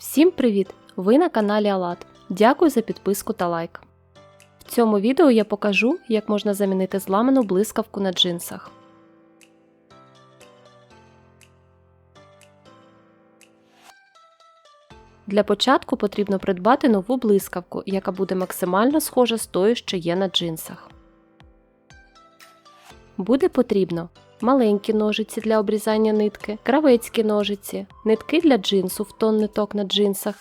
Всім привіт! Ви на каналі Алат. Дякую за підписку та лайк. В цьому відео я покажу, як можна замінити зламану блискавку на джинсах. Для початку потрібно придбати нову блискавку, яка буде максимально схожа з тою, що є на джинсах. Буде потрібно маленькі ножиці для обрізання нитки, кравецькі ножиці, нитки для джинсу в тон ниток на джинсах,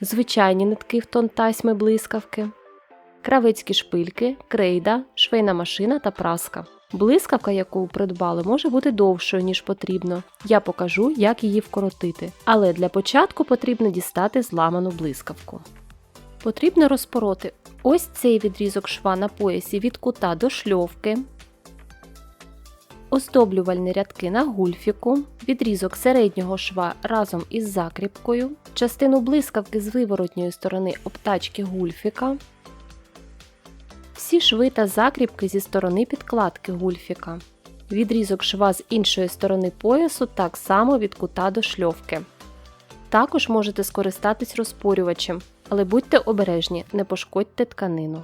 звичайні нитки в тон тасьми блискавки, кравецькі шпильки, крейда, швейна машина та праска. Блискавка, яку придбали, може бути довшою, ніж потрібно. Я покажу, як її вкоротити. Але для початку потрібно дістати зламану блискавку. Потрібно розпороти ось цей відрізок шва на поясі від кута до шльовки, оздоблювальні рядки на гульфіку, відрізок середнього шва разом із закріпкою, частину блискавки з виворотньої сторони обтачки гульфіка, всі шви та закріпки зі сторони підкладки гульфіка, відрізок шва з іншої сторони поясу так само від кута до шльовки. Також можете скористатись розпорювачем, але будьте обережні, не пошкодьте тканину.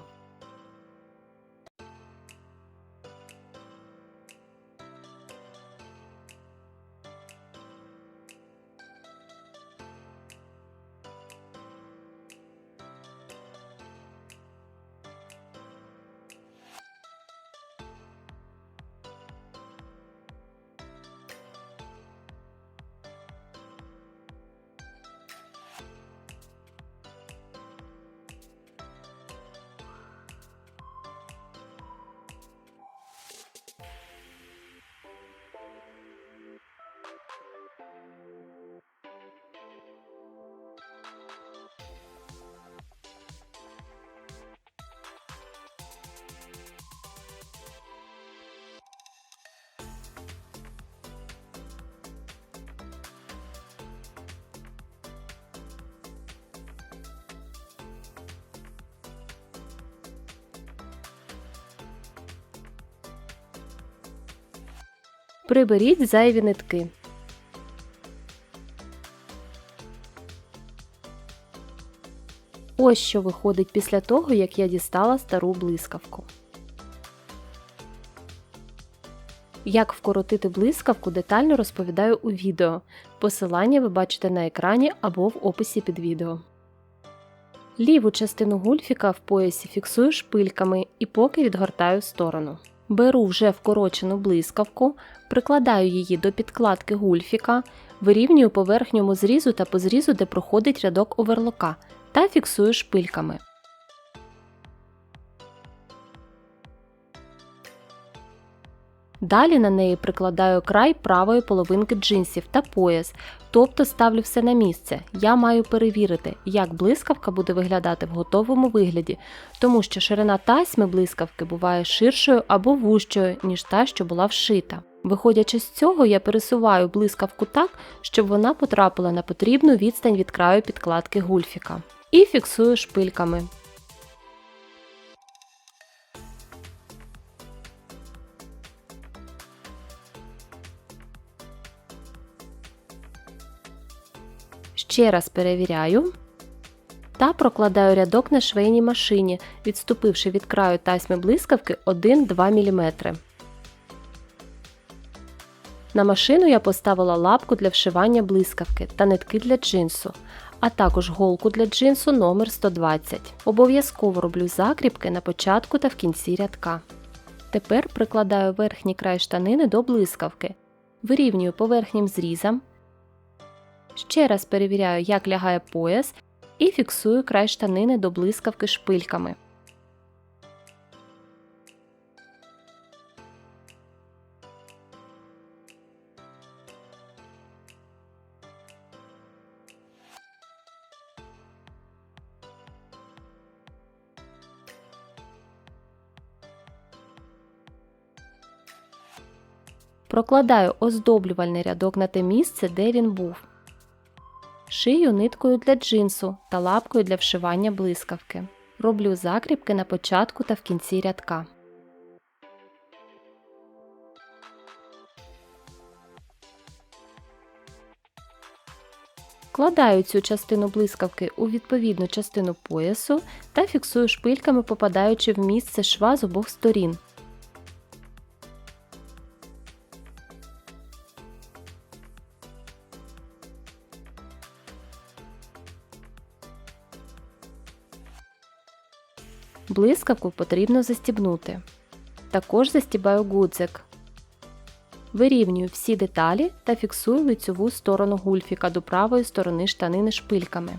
Приберіть зайві нитки. Ось що виходить після того, як я дістала стару блискавку. Як вкоротити блискавку, детально розповідаю у відео. Посилання ви бачите на екрані або в описі під відео. Ліву частину гульфіка в поясі фіксую шпильками і поки відгортаю сторону. Беру вже вкорочену блискавку, прикладаю її до підкладки гульфіка, вирівнюю поверхньому зрізу та по зрізу, де проходить рядок оверлока, та фіксую шпильками. Далі на неї прикладаю край правої половинки джинсів та пояс, тобто ставлю все на місце. Я маю перевірити, як блискавка буде виглядати в готовому вигляді, тому що ширина тасьми блискавки буває ширшою або вущою, ніж та, що була вшита. Виходячи з цього, я пересуваю блискавку так, щоб вона потрапила на потрібну відстань від краю підкладки гульфіка. І фіксую шпильками. Ще раз перевіряю та прокладаю рядок на швейній машині, відступивши від краю тасьми блискавки 1-2 мм. На машину я поставила лапку для вшивання блискавки та нитки для джинсу, а також голку для джинсу номер 120 Обов'язково роблю закріпки на початку та в кінці рядка. Тепер прикладаю верхній край штанини до блискавки, вирівнюю поверхнім зрізом. Ще раз перевіряю, як лягає пояс, і фіксую край штанини до блискавки шпильками. Прокладаю оздоблювальний рядок на те місце, де він був. Шию ниткою для джинсу та лапкою для вшивання блискавки. Роблю закріпки на початку та в кінці рядка. Вкладаю цю частину блискавки у відповідну частину поясу та фіксую шпильками, попадаючи в місце шва з обох сторін. Блискавку потрібно застібнути. Також застібаю гудзик. Вирівнюю всі деталі та фіксую лицьову сторону гульфіка до правої сторони штанини шпильками.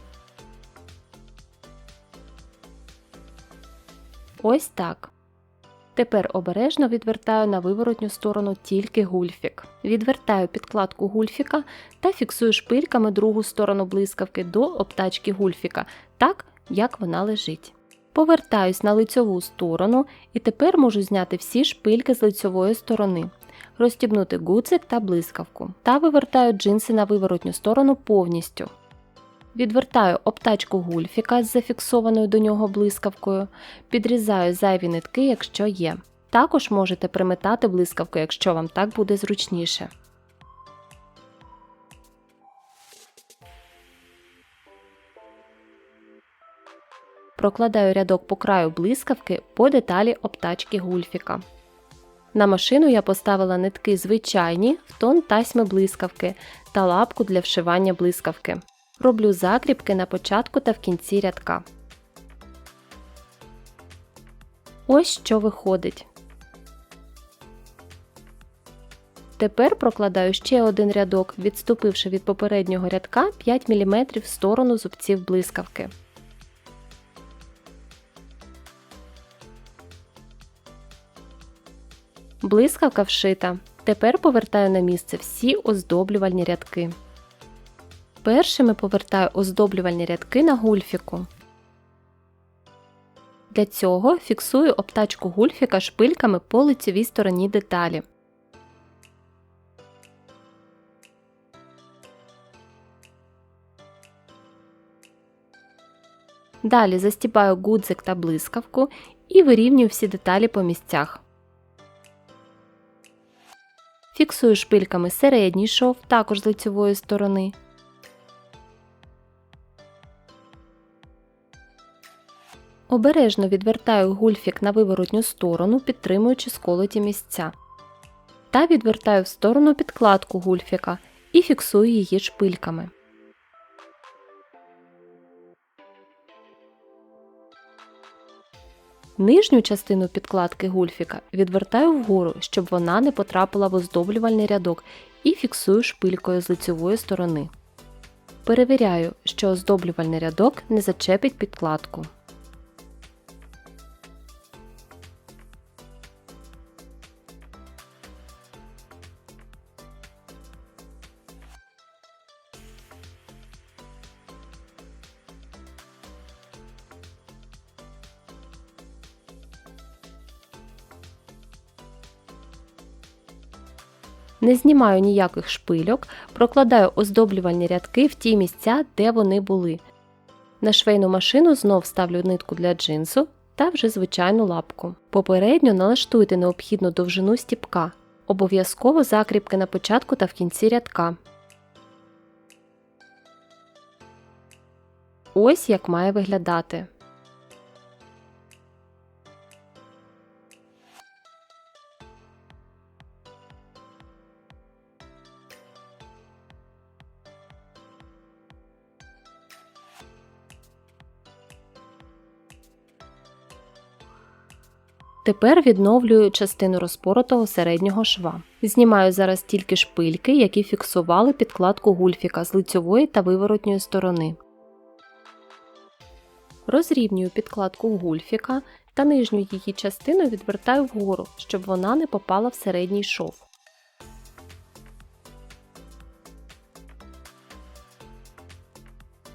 Ось так. Тепер обережно відвертаю на виворотню сторону тільки гульфік. Відвертаю підкладку гульфіка та фіксую шпильками другу сторону блискавки до обтачки гульфіка, так як вона лежить. Повертаюсь на лицьову сторону і тепер можу зняти всі шпильки з лицьової сторони, розстібнути гудзик та блискавку та вивертаю джинси на виворотню сторону повністю. Відвертаю обтачку гульфіка з зафіксованою до нього блискавкою, підрізаю зайві нитки, якщо є. Також можете приметати блискавку, якщо вам так буде зручніше. Прокладаю рядок по краю блискавки по деталі обтачки гульфіка. На машину я поставила нитки звичайні в тон тасьми блискавки та лапку для вшивання блискавки. Роблю закріпки на початку та в кінці рядка. Ось що виходить. Тепер прокладаю ще один рядок, відступивши від попереднього рядка 5 мм в сторону зубців блискавки. Блискавка вшита. Тепер повертаю на місце всі оздоблювальні рядки. Першими повертаю оздоблювальні рядки на гульфіку. Для цього фіксую обтачку гульфіка шпильками по лицевій стороні деталі. Далі застібаю гудзик та блискавку і вирівнюю всі деталі по місцях. Фіксую шпильками середній шов, також з лицевої сторони. Обережно відвертаю гульфік на виворотню сторону, підтримуючи сколоті місця. Та відвертаю в сторону підкладку гульфіка і фіксую її шпильками. Нижню частину підкладки гульфіка відвертаю вгору, щоб вона не потрапила в оздоблювальний рядок і фіксую шпилькою з лицевої сторони. Перевіряю, що оздоблювальний рядок не зачепить підкладку. Не знімаю ніяких шпильок, прокладаю оздоблювальні рядки в ті місця, де вони були. На швейну машину знов ставлю нитку для джинсу та вже звичайну лапку. Попередньо налаштуйте необхідну довжину стіпка. Обов'язково закріпки на початку та в кінці рядка. Ось як має виглядати. Тепер відновлюю частину розпоротого середнього шва. Знімаю зараз тільки шпильки, які фіксували підкладку гульфіка з лицьової та виворотньої сторони. Розрівнюю підкладку гульфіка та нижню її частину відвертаю вгору, щоб вона не попала в середній шов.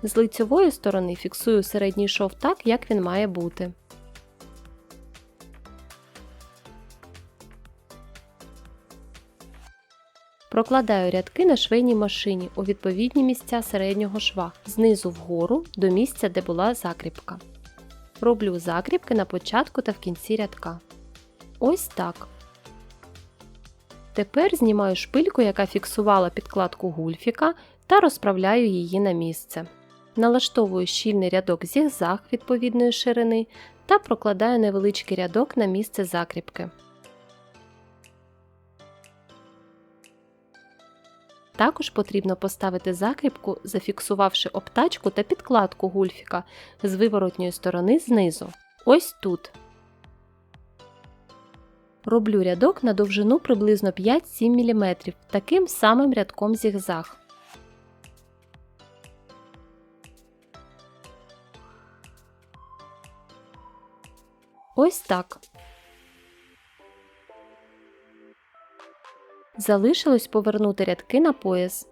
З лицьової сторони фіксую середній шов так, як він має бути. Прокладаю рядки на швейній машині у відповідні місця середнього шва знизу вгору до місця, де була закріпка. Роблю закріпки на початку та в кінці рядка. Ось так. Тепер знімаю шпильку, яка фіксувала підкладку гульфіка, та розправляю її на місце. Налаштовую щільний рядок зігзаг відповідної ширини та прокладаю невеличкий рядок на місце закріпки. Також потрібно поставити закріпку, зафіксувавши обтачку та підкладку гульфіка з виворотньої сторони знизу. Ось тут. Роблю рядок на довжину приблизно 5-7 мм таким самим рядком зігзаг. Ось так. Залишилось повернути рядки на пояс.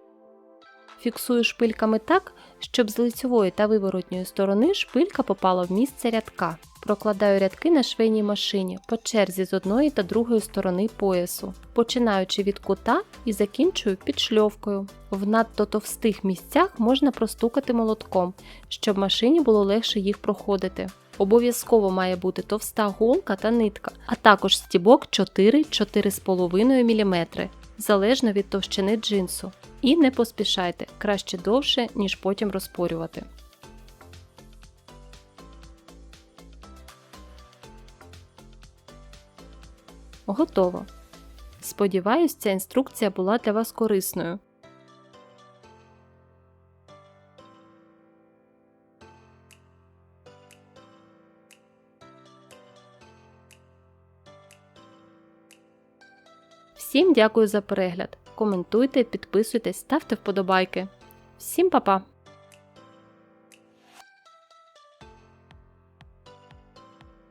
Фіксую шпильками так, щоб з лицьової та виворотньої сторони шпилька попала в місце рядка. Прокладаю рядки на швейній машині по черзі з одної та другої сторони поясу, починаючи від кута і закінчую підшльовкою. В надто товстих місцях можна простукати молотком, щоб машині було легше їх проходити. Обов'язково має бути товста голка та нитка, а також стібок 4-4,5 мм, залежно від товщини джинсу. І не поспішайте, краще довше, ніж потім розпорювати. Готово. Сподіваюсь, ця інструкція була для вас корисною. Всім дякую за перегляд. Коментуйте, підписуйтесь, ставте вподобайки. Всім па-па!